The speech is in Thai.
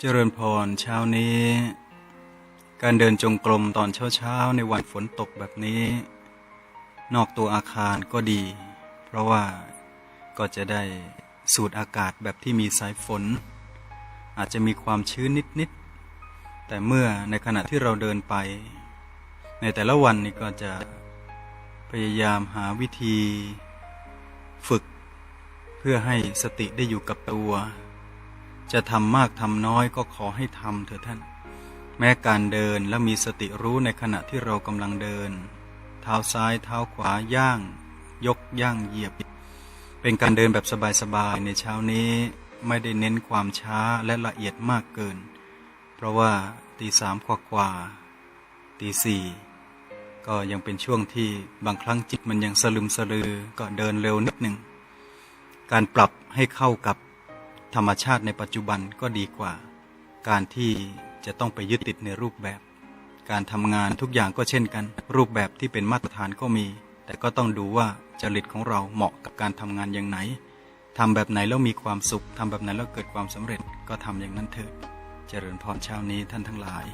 เจริญพรเช้านี้ การเดินจงกรมตอนเช้าๆในวันฝนตกแบบนี้ นอกตัวอาคารก็ดี เพราะว่าก็จะได้สูดอากาศแบบที่มีสายฝน อาจจะมีความชื้นนิดๆแต่เมื่อในขณะที่เราเดินไป ในแต่ละวันนี่ก็จะพยายามหาวิธี ฝึก เพื่อให้สติได้อยู่กับตัว จะทำมากทำน้อยก็ขอให้ทำเถอะท่าน แม้การเดินและมีสติรู้ในขณะที่เรากำลังเดิน เท้าซ้ายเท้าขวาย่าง ยกย่างเหยียบ เป็นการเดินแบบสบายๆในเช้านี้ไม่ได้เน้นความช้าและละเอียดมากเกิน เพราะว่าตีสามกว่าๆตีสี่ก็ยังเป็นช่วงที่บางครั้งจิตมันยังสลึมสลือก็เดินเร็วนิดหนึ่ง การปรับให้เข้ากับ ธรรมชาติในปัจจุบันก็ดีกว่า การที่จะต้องไปยึดติดในรูปแบบ การทำงานทุกอย่างก็เช่นกัน รูปแบบที่เป็นมาตรฐานก็มี แต่ก็ต้องดูว่าจริตของเราเหมาะกับการทำงานอย่างไหนทำแบบไหนแล้วมีความสุขทำแบบไหนแล้วเกิดความสำเร็จก็ทำอย่างนั้นเถิด เจริญพรเช้านี้ท่านทั้งหลาย